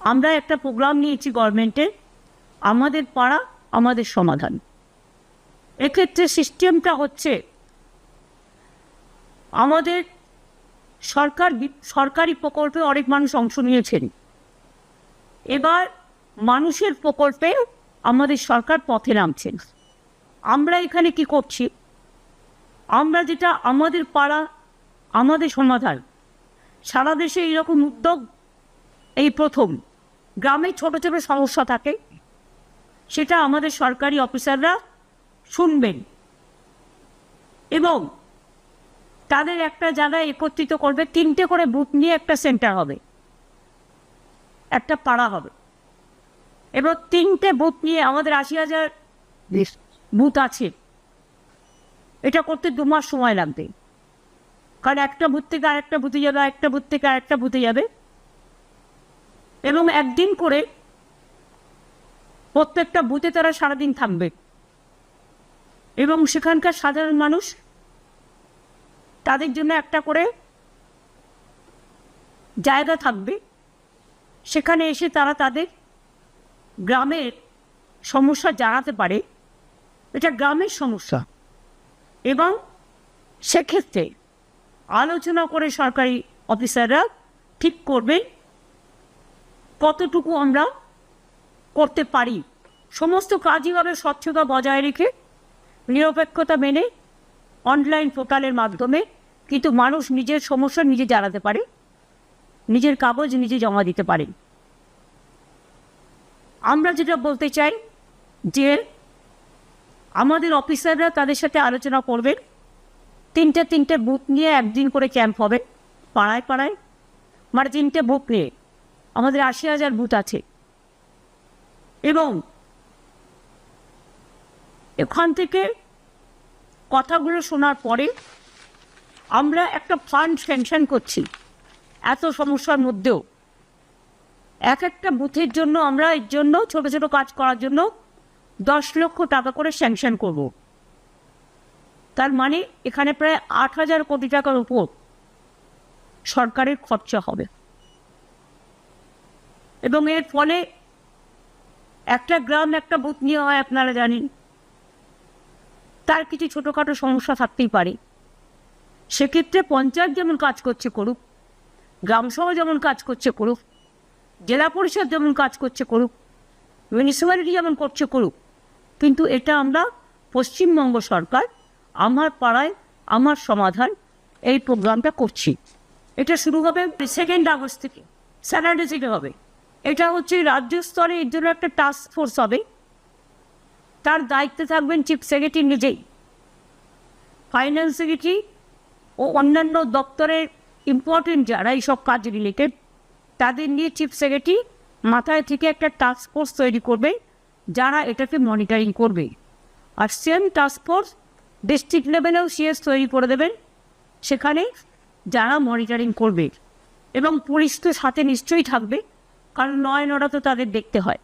আমরা একটা প্রোগ্রাম নিয়েছি গভর্নমেন্টের আমাদের পাড়া, আমাদের সমাধান। এক্ষেত্রে সিস্টেমটা হচ্ছে, আমাদের সরকার সরকারি প্রকল্পে অনেক মানুষ অংশ নিয়েছেন। এবার মানুষের প্রকল্পে আমাদের সরকার পথে নামছেন। আমরা এখানে কি করছি? আমরা যেটা আমাদের পাড়া, আমাদের সমাধান। সারা দেশে এইরকম উদ্যোগ, এই প্রথম। গ্রামে ছোট ছোট সমস্যা থাকে। সেটা আমাদের সরকারি অফিসাররা শুনবেন। এবং তাদের একটা জায়গায় একত্রিত করবে তিনটে করে বুথ নিয়ে একটা সেন্টার হবে। একটা পাড়া হবে। এবার তিনটে বুথ নিয়ে আমাদের আশি হাজার বুথ আছে। এটা করতে দু মাস সময় লাগবে। কারণ একটা বুথ থেকে আরেকটা বুথে যাবে একটা বুথ থেকে আরেকটা বুথে যাবে। এবং একদিন করে প্রত্যেকটা বুথে তারা সারাদিন থাকবে। এবং সেখানকার সাধারণ মানুষ তাদের জন্য একটা করে জায়গা থাকবে। সেখানে এসে তারা তাদের গ্রামের সমস্যা জানাতে পারে। এটা গ্রামের সমস্যা। এবং সেক্ষেত্রে আলোচনা করে সরকারি অফিসাররা ঠিক করবে কতটুকু আমরা করতে পারি? সমস্ত কাজই হবে স্বচ্ছতা বজায় রেখে, নিরপেক্ষতা মেনে অনলাইন পোর্টালের মাধ্যমে কিন্তু মানুষ নিজের সমস্যা নিজে জানাতে পারে, নিজের কাগজ নিজে জমা দিতে পারে। আমরা যেটা বলতে চাই যে, আমাদের অফিসাররা তাদের সাথে আলোচনা করবেন, তিনটে তিনটে বুথ নিয়ে একদিন করে ক্যাম্প হবে, পাড়ায় পাড়ায় মানে তিনটে বুথ নিয়ে। আমাদের আশি হাজার বুথ আছে। এবং এখান থেকে কথাগুলো শোনার পরে আমরা একটা ফান্ড স্যাংশন করছি এত সমস্যার মধ্যেও। এক একটা বুথের জন্য আমরা এর জন্য ছোট ছোট কাজ করার জন্য দশ লক্ষ টাকা করে স্যাংশন করব। তার মানে এখানে প্রায় আট হাজার কোটি টাকার উপর সরকারের খরচা হবে। এবং এর ফলে একটা গ্রাম, একটা বুথ নিয়ে হয় আপনারা জানেন। তার কিছু ছোটোখাটো সমস্যা থাকতেই পারে। সেক্ষেত্রে পঞ্চায়েত যেমন কাজ করছে করুক গ্রামসভা যেমন কাজ করছে করুক, জেলা পরিষদ যেমন কাজ করছে করুক মিউনিসিপ্যালিটি যেমন করছে করুক, কিন্তু এটা আমরা পশ্চিমবঙ্গ সরকার, আমার পাড়ায়, আমার সমাধান এই প্রোগ্রামটা করছি। এটা শুরু হবে সেকেন্ড আগস্ট থেকে স্যাটারডে থেকে হবে। এটা হচ্ছে রাজ্য স্তরে এর জন্য একটা টাস্ক ফোর্স হবে। তার দায়িত্বে থাকবেন চিফ সেক্রেটারি নিজেই। ফাইন্যান্স সেক্রেটারি ও অন্যান্য দপ্তরের ইম্পর্টেন্ট যারা এইসব কাজ রিলেটেড তাদের নিয়ে চিফ সেক্রেটারি মাথায় থেকে একটা টাস্ক ফোর্স তৈরি করবে, যারা এটাকে মনিটরিং করবে। আর সেম টাস্ক ফোর্স ডিস্ট্রিক্ট লেভেলেও সিএস তৈরি করে দেবেন। সেখানে যারা মনিটরিং করবে এবং পুলিশ তো সাথে নিশ্চয়ই থাকবে। কারণ নয় নটা তো তাদের দেখতে হয়।